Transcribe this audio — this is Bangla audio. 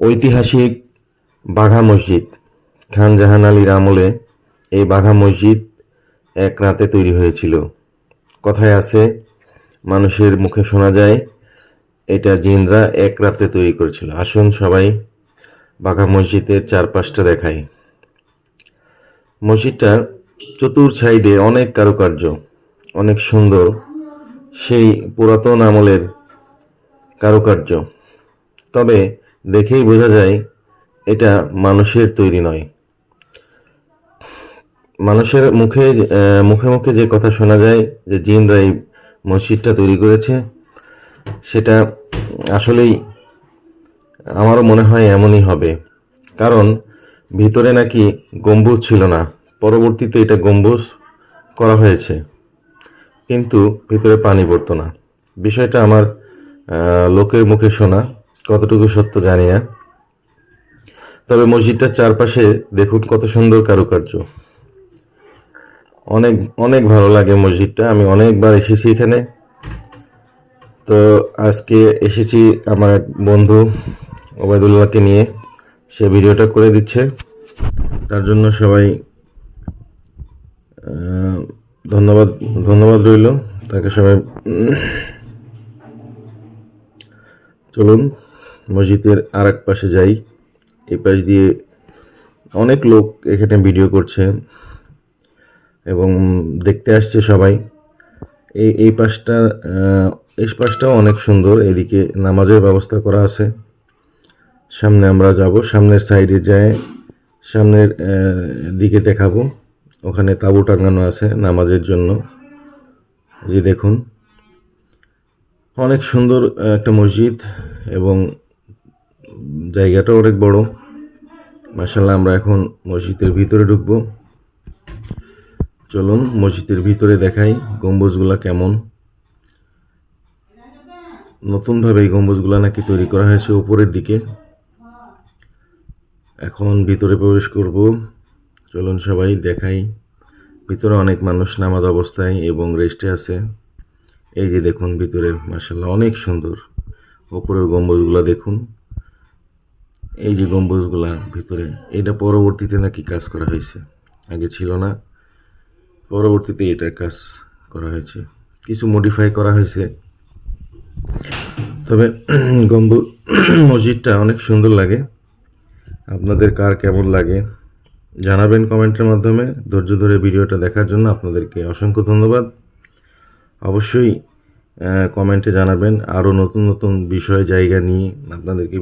ঐতিহাসিক বাঘা মসজিদ। খান জাহান আলীর আমলে এই বাঘা মসজিদ এক রাতে তৈরি হয়েছিল। কথায় আছে, মানুষের মুখে শোনা যায়, এটা জিনরা এক রাতে তৈরি করেছিল। আসুন সবাই বাঘা মসজিদের চারপাশটা দেখাই। মসজিদটার চতুর সাইডে অনেক কারুকার্য, অনেক সুন্দর, সেই পুরাতন আমলের কারুকার্য। তবে দেখেই বোঝা যায় এটা মানুষের তৈরি নয়। মানুষের মুখে মুখে মুখে যে কথা শোনা যায় যে জিনরা এই মসজিদটা তৈরি করেছে, সেটা আসলেই আমারও মনে হয় এমনই হবে। কারণ ভিতরে নাকি গম্বুজ ছিল না, পরবর্তীতে এটা গম্বুজ করা হয়েছে। কিন্তু ভিতরে পানি পড়তো না। বিষয়টা আমার লোকের মুখে শোনা। কতটুকু সত্য জানি না। তবে মসজিদটার চারপাশে দেখুন কত সুন্দর কারুকার্য। অনেক অনেক ভালো লাগে মসজিদটা। আমি অনেকবার এসেছি এখানে। তো আজকে এসেছি আমার এক বন্ধু ওবায়দুল্লাহকে নিয়ে। সে ভিডিওটা করে দিচ্ছে। তার জন্য সবাই ধন্যবাদ ধন্যবাদ রইল। তাকে সবাই চলুন। মসজিদের আর এক পাশে যাই, এই পাশ দিয়ে অনেক লোক এখানে ভিডিও করছে এবং দেখতে আসছে সবাই। এই এই পাশটা এই পাশটাও অনেক সুন্দর, এদিকে নামাজের ব্যবস্থা করা আছে। সামনে আমরা যাব, সামনের সাইডে যায়, সামনের দিকে দেখাবো। ওখানে তাঁবু টাঙানো আছে নামাজের জন্য। যে দেখুন, অনেক সুন্দর একটা মসজিদ এবং জায়গাটা অনেক বড়। মাসাল্লাহ আমরা এখন মসজিদের ভিতরে ঢুকবো। চলুন মসজিদের ভিতরে দেখাই গম্বুজগুলা কেমন। নতুনভাবে এই গম্বুজগুলা নাকি তৈরি করা হয়েছে উপরের দিকে। এখন ভিতরে প্রবেশ করব। চলুন সবাই দেখাই। ভিতরে অনেক মানুষ নামাজ অবস্থায় এবং রেস্টে আছে। এই যে দেখুন ভিতরে মাসাল্লাহ অনেক সুন্দর। ওপরের গম্বুজগুলা দেখুন। এই যে গম্বুজগুলা ভিতরে, এটা পরবর্তীতে নাকি কাজ করা হয়েছে। আগে ছিল না। পরবর্তীতে এটার কাজ করা হয়েছে। কিছু মডিফাই করা হয়েছে। তবে গম্বু মসজিদটা অনেক সুন্দর লাগে। আপনাদের কার কেমন লাগে জানাবেন কমেন্টের মাধ্যমে। ধৈর্য ধরে ভিডিওটা দেখার জন্য আপনাদেরকে অসংখ্য ধন্যবাদ। অবশ্যই কমেন্টে জানাবেন। আরও নতুন নতুন বিষয় জায়গা নিয়ে আপনাদেরকে